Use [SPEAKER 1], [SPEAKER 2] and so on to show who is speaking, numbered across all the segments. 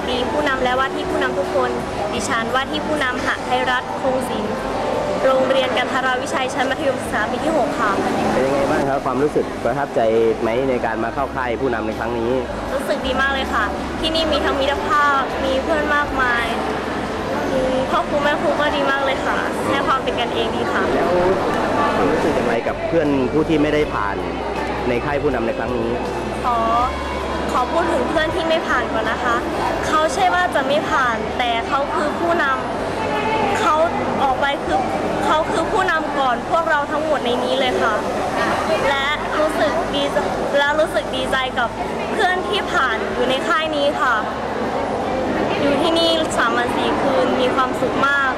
[SPEAKER 1] วัสดีผู้นำและว่าที่ผู้นำทุกคน ดิฉันว่าที่ผู้นำหะไทยรัฐคงศิลป์โรงเรียนกันทราวิชัยชั้นมัธยมศึกษาปีที่6ค่ะ
[SPEAKER 2] เป็นยังไงบ้างครับความรู้สึกประทับใจไหมในการมาเข้าค่ายผู้นำในครั้งนี้
[SPEAKER 1] รู้สึกดีมากเลยค่ะ ที่นี่มีทั้งมิตรภาพมีเพื่อนมากมายมีพ่อครูแม่ครูก็ดีมากเลยค่ะให้ความเป็นกันเองดีค่ะ
[SPEAKER 2] แล้วความรู้สึกอย่างไรกับเพื่อนผู้ที่ไม่ได้ผ่านในค่ายผู้นำในครั้งนี้
[SPEAKER 1] ขอ ขอพูดถึงเพื่อนที่ไม่ผ่านก่อนนะคะ เขาใช่ว่าจะไม่ผ่าน แต่เขาคือผู้นำเขาออกไปคือเขาคือผู้นำก่อนพวกเราทั้งหมดในนี้เลยค่ะ และรู้สึกดีและรู้สึกดีใจกับเพื่อนที่ผ่านอยู่ในค่ายนี้ค่ะ อยู่ที่นี่สามวันสี่คืนมีความสุขมาก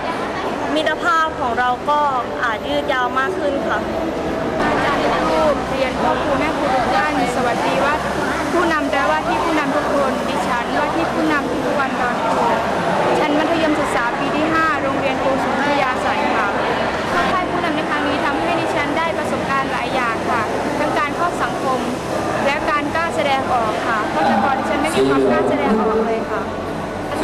[SPEAKER 1] มิตรภาพของเราก็อาจยืดยาวมากขึ้นค่ะ
[SPEAKER 3] อาจารย์รูปเรียนพ่อครูแม่ครูทุกท่านสวัสดีว่า ผู้นำและว่าที่ผู้นำทุกคนดิฉันว่าที่ผู้นำทุกวันดอนโพชั้นมัธยมศึกษาปีที่ 5 โรงเรียนโกสุวิทยาสัยค่ะเข้าค่ายผู้นำในครั้งนี้ทำให้ดิฉันได้ประสบการณ์หลายอย่างค่ะทั้งการเข้าสังคม และการกล้าแสดงออกค่ะเพราะแต่ก่อนดิฉันไม่มีความกล้าแสดงออกเลยค่ะ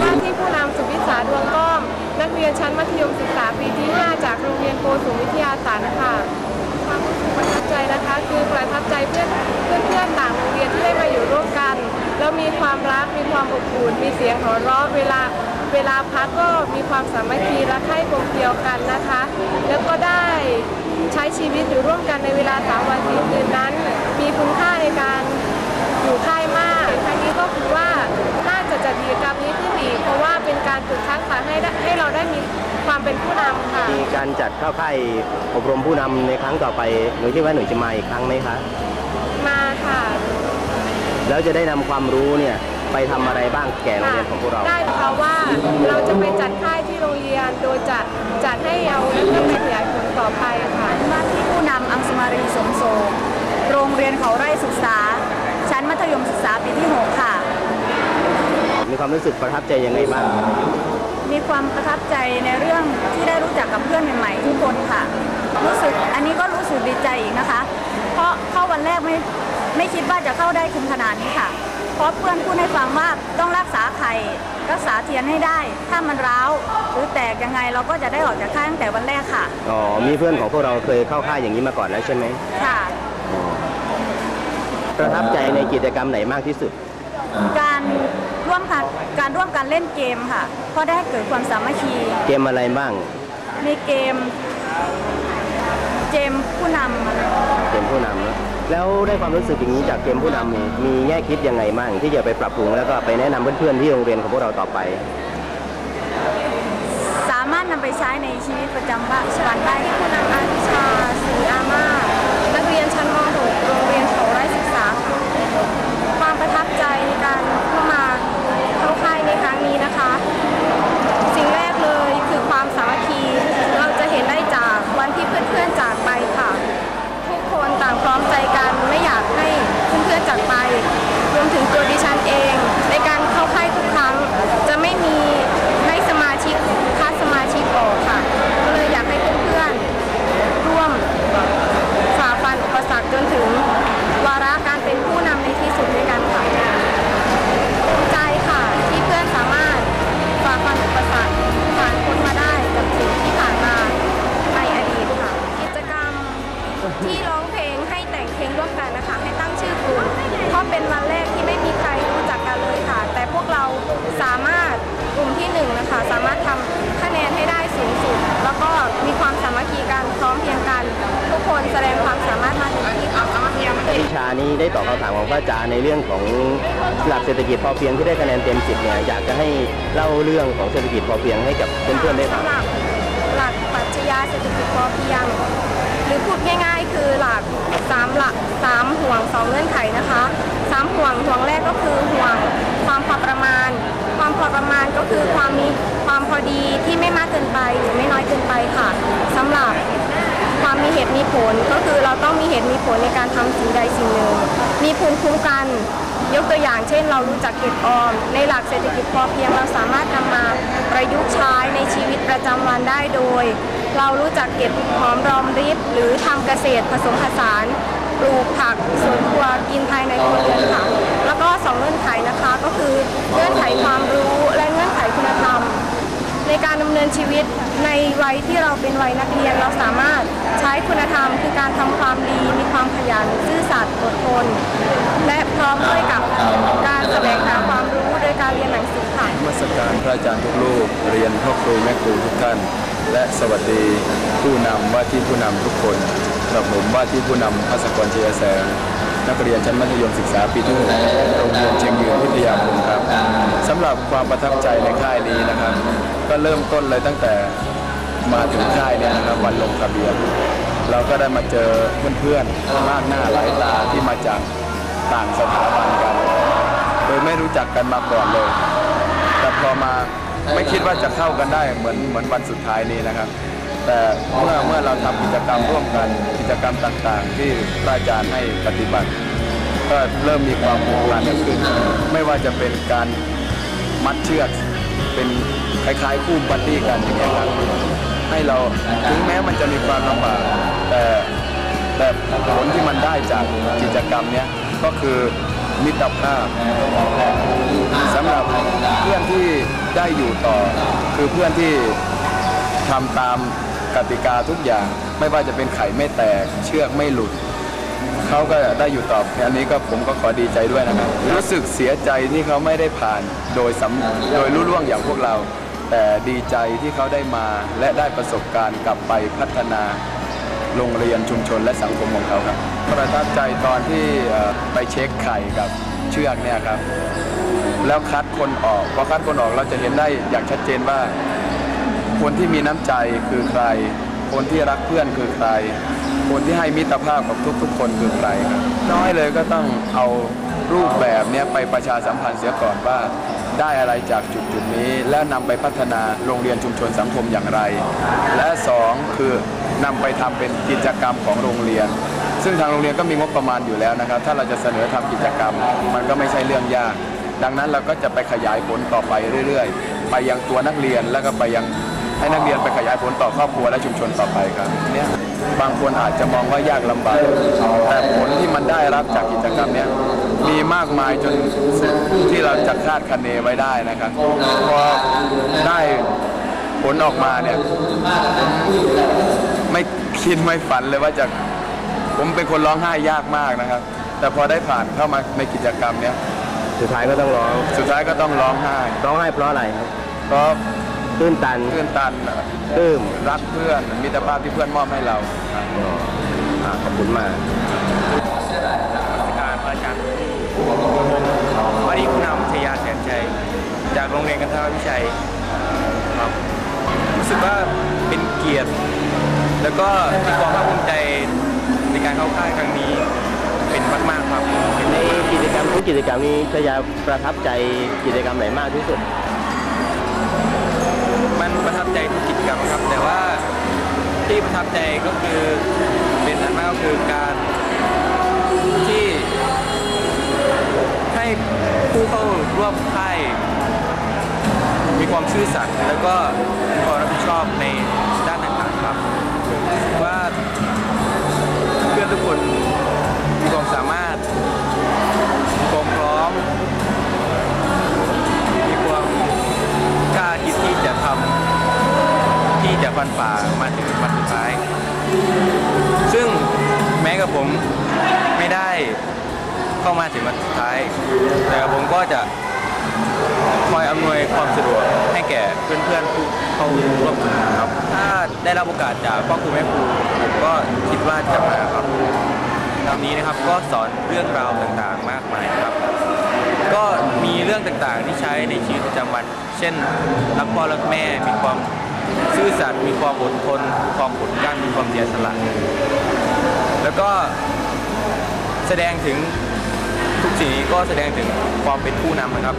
[SPEAKER 4] ว่าที่ผู้นำสุวิสาดวงก้อมนักเรียนชั้นมัธยมศึกษาปีที่ 5 จากโรงเรียนโกสุวิทยาศาสตร์ค่ะความรู้สึกประทับ นะคะ คือประทับใจเพื่อนเพื่อนเพื่อนๆต่างโรงเรียนที่ได้มาอยู่ร่วมกัน แล้วมีความรักมีความอบอุ่นมีเสียงหัวเราะเวลาเวลาพักก็มีความสามัคคีและให้กลมเกลียวกันนะคะ แล้วก็ได้ใช้ชีวิตอยู่ร่วมกันในเวลาสามวันสี่คืนนั้น มีคุณค่าในการอยู่ค่ายมากครั้งนี้ก็คือว่า จะจัดกิจกรรมนี้ขึ้นอีกเพราะว่าเป็นการฝึกทักษะให้ได้ให้เราได้มีความเป็นผู้นำค่ะ
[SPEAKER 2] มีการจัดเข้าค่ายอบรมผู้นำในครั้งต่อไปหนูคิดว่าหนูจะมาอีกครั้งไหมคะ
[SPEAKER 4] มาค่ะ
[SPEAKER 2] แล้วจะได้นำความรู้เนี่ยไปทำอะไรบ้างแก่โรง
[SPEAKER 4] ค่ะ
[SPEAKER 2] เรียนของพวกเรา
[SPEAKER 4] ได้ค่ะว่าเราจะไปจัดค่ายที่โรงเรียนโดยจะจัดให้เอานักเรียนไปขยายผลต่อไปค่ะ
[SPEAKER 3] ว่าที่ผู้นำอังสมารีสมโสมโรงเรียนเขาไร่ศึกษา ชั้นมัธยมศึกษาปีที่ 6 ค่ะ
[SPEAKER 2] มี ความรู้สึกประทับใจยังไงบ้าง
[SPEAKER 3] มีความประทับใจในเรื่องที่ได้รู้จักกับเพื่อนใหม่ๆทุกคนค่ะ รู้สึกอันนี้ก็รู้สึกดีใจอีกนะคะ เพราะเข้าวันแรกไม่ไม่คิดว่าจะเข้าได้ถึงขนาดนี้ค่ะ เพราะเพื่อนพูดให้ฟังว่าต้องรักษาไข่รักษาเทียนให้ได้ ถ้ามันร้าวหรือแตกยังไงเราก็จะได้ออกจากค่ายตั้งแต่วันแรกค่ะ
[SPEAKER 2] อ๋อ มีเพื่อนของพวกเราเคยเข้าค่ายอย่างนี้มาก่อนแล้วใช่ไหม
[SPEAKER 3] ค่ะ
[SPEAKER 2] ประทับใจในกิจกรรมไหนมากที่สุด
[SPEAKER 3] การ ร่วมกันการร่วมกันเล่นเกมค่ะเพราะได้ให้เกิดความสามัคคี
[SPEAKER 2] เกมอะไรบ้าง
[SPEAKER 3] มีเกมเกมผู้นำ
[SPEAKER 2] เกมผู้นำเนอะแล้วได้ความรู้สึกอย่างนี้จากเกมผู้นำนี่มีแง่คิดยังไงบ้างที่จะไปปรับปรุงแล้วก็ไปแนะนำเพื่อนๆที่โรงเรียนของพวกเราต่อไป
[SPEAKER 3] สามารถนำไปใช้ในชีวิตประจำวันได้
[SPEAKER 4] ที่ผู้นานี้ได้ตอบคำถา
[SPEAKER 2] มของพระอาจารย์ในเรื่องของหลักเศรษฐกิจพอเพียงที่ได้คะแนนเต็มสิบเนี่ยอยากจะให้เล่าเรื่องของเศรษฐกิจพอเพียงให้กับเพื่อนๆได้ฟัง
[SPEAKER 4] หรับหลักปรัชญาเศรษฐกิจพอเพียง หรือพูดง่ายๆ คือหลักสามหลักสามห่วงสองเงื่อนไขนะคะสามห่วงห่วงแรกก็คือห่วงความพอประมาณ ความพอประมาณก็คือความมีความพอดีที่ไม่มากเกินไปหรือไม่น้อยเกินไปค่ะสำหรับความมีเหตุมีผลก็คือเราต้องมี ตุมีผลในการทำสิ่งใดสิ่งหนึ่ง มีภูมิคุ้มกัน ยกตัวอย่างเช่น เรารู้จักเก็บออม ในหลักเศรษฐกิจพอเพียงเราสามารถนำมาประยุกต์ใช้ในชีวิตประจำวันได้โดย เรารู้จักเก็บหอมรอมริบหรือทำเกษตรผสมผสานปลูกผักสวนครัวกินภายในครัวเรือนค่ะ วัยที่เราเป็นวัยนักเรียนเราสามารถใช้คุณธรรมคือการทำความดี มีความขยันซื่อสัตย์อดทนและพร้อมด้วยกับการแสวงหาความรู้โดยการเรียนหนังสือค่ะ
[SPEAKER 5] นมัสการพระอาจารย์ทุกรูปเรียนพ่อครูแม่ครูทุกท่าน และสวัสดีผู้นำว่าที่ผู้นำทุกคนกับผมว่าที่ผู้นำพัสกรเชียแสงนักเรียนชั้นมัธยมศึกษาปีที่หกโรงเรียนเชียงยืนวิทยาคมครับสำหรับความประทับใจในค่ายนี้นะครับ ก็เริ่มต้นเลยตั้งแต่ มาถึงค่ายเนี่ยนะครับวันลงทะเบียน เราก็ได้มาเจอเพื่อนๆมากหน้าหลายตาที่มาจากต่างสถาบันกัน โดยไม่รู้จักกันมาก่อนเลย แต่พอมาไม่คิดว่าจะเข้ากันได้เหมือนเหมือนวันสุดท้ายนี้นะครับ แต่เมื่อเมื่อเราทำกิจกรรมร่วมกัน กิจกรรมต่างๆ ที่พระอาจารย์ให้ปฏิบัติ ก็เริ่มมีความผูกพันกันขึ้น ไม่ว่าจะเป็นการมัดเชือกเป็นคล้ายๆคู่บัดดี้กันอย่างเงี้ยครับ ให้เราถึงแม้มันจะมีความลำบากแต่แต่ผลที่มันได้จากกิจกรรมเนี้ยก็คือมิตรภาพสำหรับเพื่อนที่ได้อยู่ต่อ คือเพื่อนที่ทำตามกติกาทุกอย่าง ไม่ว่าจะเป็นไข่ไม่แตกเชือกไม่หลุดเขาก็ได้อยู่ต่ออันนี้ก็ผมก็ขอดีใจด้วยนะครับ รู้สึกเสียใจที่เขาไม่ได้ผ่านโดยสโดยรู้ล่วงอย่างพวกเรา แต่ดีใจที่เขาได้มาและได้ประสบการณ์กลับไปพัฒนาโรงเรียนชุมชนและสังคมของเขาครับ ประทับใจตอนที่ไปเช็คไข่กับเชือกเนี่ยครับ แล้วคัดคนออกพอคัดคนออกเราจะเห็นได้อย่างชัดเจนว่า คนที่มีน้ำใจคือใคร คนที่รักเพื่อนคือใคร คนที่ให้มิตรภาพกับทุกๆ คนคือใครครับน้อยเลยก็ต้องเอารูปแบบเนี้ยไปประชาสัมพันธ์เสียก่อนว่า ได้อะไรจากจุดจุดนี้ แล้วนำไปพัฒนาโรงเรียนชุมชนสังคมอย่างไร และสองคือนำไปทำเป็นกิจกรรมของโรงเรียน ซึ่งทางโรงเรียนก็มีงบประมาณอยู่แล้วนะครับ ถ้าเราจะเสนอทำกิจกรรม มันก็ไม่ใช่เรื่องยาก ดังนั้นเราก็จะไปขยายผลต่อไปเรื่อยๆ ไปยังตัวนักเรียนแล้วก็ไปยังให้นักเรียนไปขยายผลต่อครอบครัวและชุมชนต่อไปครับเนี่ยบางคนอาจจะมองว่ายากลำบากแต่ผลที่มันได้รับจากกิจกรรมเนี้ย มีมากมายจนสุดที่เราจะคาดคะเนไว้ได้นะครับพอได้ผลออกมาเนี่ยไม่คิดไม่ฝันเลยว่าจะผมเป็นคนร้องไห้ยากมากนะครับ แต่พอได้ผ่านเข้ามาในกิจกรรมเนี้ย
[SPEAKER 2] สุดท้ายก็ต้องร้อง
[SPEAKER 5] สุดท้ายก็ต้องร้องไห้
[SPEAKER 2] ร้องไห้เพราะอะไรครับ
[SPEAKER 5] เพราะ
[SPEAKER 2] ตื้นตัน
[SPEAKER 5] เพื่อนตัน
[SPEAKER 2] ปลื้ม
[SPEAKER 5] รักเพื่อนมิตรภาพที่เพื่อนมอบให้เรา
[SPEAKER 2] อ่าขอบคุณมาก
[SPEAKER 6] การพระอาจารย์ วัดีผู้นำชยาแสนชัยจากโรงเรียนกันทรวิชัยครับรู้สึกว่าเป็นเกียรติ แล้วก็มีความภาคภูมิใจในการเข้าค่ายครั้งนี้เป็นมากๆครับ
[SPEAKER 2] ในกิจกรรมทุกกิจกรรมนี้ชยาประทับใจกิจกรรมไหนมากที่สุด
[SPEAKER 6] มันประทับใจทุกกิจกรรมครับ แต่ว่าที่ประทับใจก็คือเป็นอันมากก็คือการ เข้าร่วมค่ายมีความซื่อสัตย์แล้วก็มีความรับผิดชอบในด้านต่างๆครับว่าเพื่อนทุกคนมีความสามารถมีความพร้อม มีความกล้าคิดที่จะทำที่จะฟันฝ่ามาถึงวันสุดท้าย ซึ่งแม้กับผมไม่ได้เข้ามาถึงวันสุดท้าย แต่ผมก็จะ คอยอำนวยความสะดวกให้แก่เพื่อนๆผู้เข้าร่วมกลุ่มครับ ถ้าได้รับโอกาสจากพ่อครูแม่ครูผมก็คิดว่าจะมาครับคำนี้นะครับก็สอนเรื่องราวต่างๆมากมายครับ ก็มีเรื่องต่างๆที่ใช้ในชีวิตประจำวัน เช่นรักพ่อรักแม่มีความซื่อสัตย์มีความอดทนมีความอดกลั้นมีความเสียสละแล้วก็แสดงถึงทุกสิ่งนี้ก็แสดงถึงความเป็นผู้นำนะครับ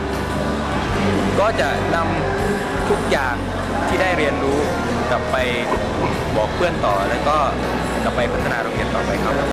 [SPEAKER 6] ก็จะนำทุกอย่างที่ได้เรียนรู้กลับไปบอกเพื่อนต่อ แล้วก็กลับไปพัฒนาโรงเรียนต่อไปครับ